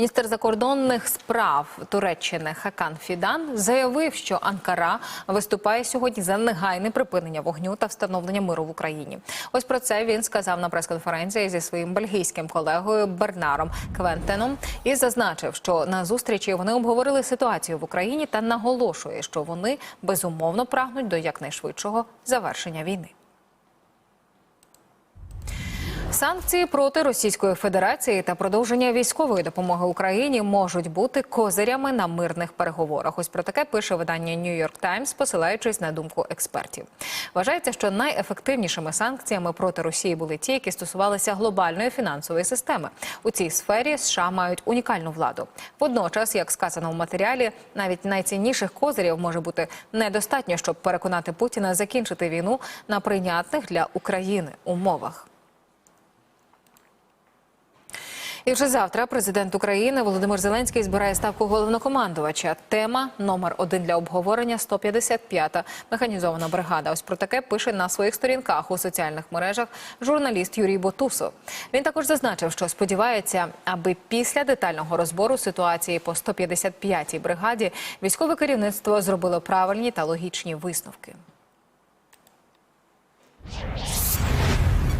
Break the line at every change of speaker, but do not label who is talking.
Міністр закордонних справ Туреччини Хакан Фідан заявив, що Анкара виступає сьогодні за негайне припинення вогню та встановлення миру в Україні. Ось про це він сказав на прес-конференції зі своїм бельгійським колегою Бернаром Квентеном і зазначив, що на зустрічі вони обговорили ситуацію в Україні та наголошує, що вони безумовно прагнуть до якнайшвидшого завершення війни. Санкції проти Російської Федерації та продовження військової допомоги Україні можуть бути козирями на мирних переговорах. Ось про таке пише видання New York Times, посилаючись на думку експертів. Вважається, що найефективнішими санкціями проти Росії були ті, які стосувалися глобальної фінансової системи. У цій сфері США мають унікальну владу. Водночас, як сказано в матеріалі, навіть найцінніших козирів може бути недостатньо, щоб переконати Путіна закінчити війну на прийнятних для України умовах. І вже завтра президент України Володимир Зеленський збирає ставку головнокомандувача. Тема номер один для обговорення 155-та механізована бригада. Ось про таке пише на своїх сторінках у соціальних мережах журналіст Юрій Ботусов. Він також зазначив, що сподівається, аби після детального розбору ситуації по 155-й бригаді військове керівництво зробило правильні та логічні висновки.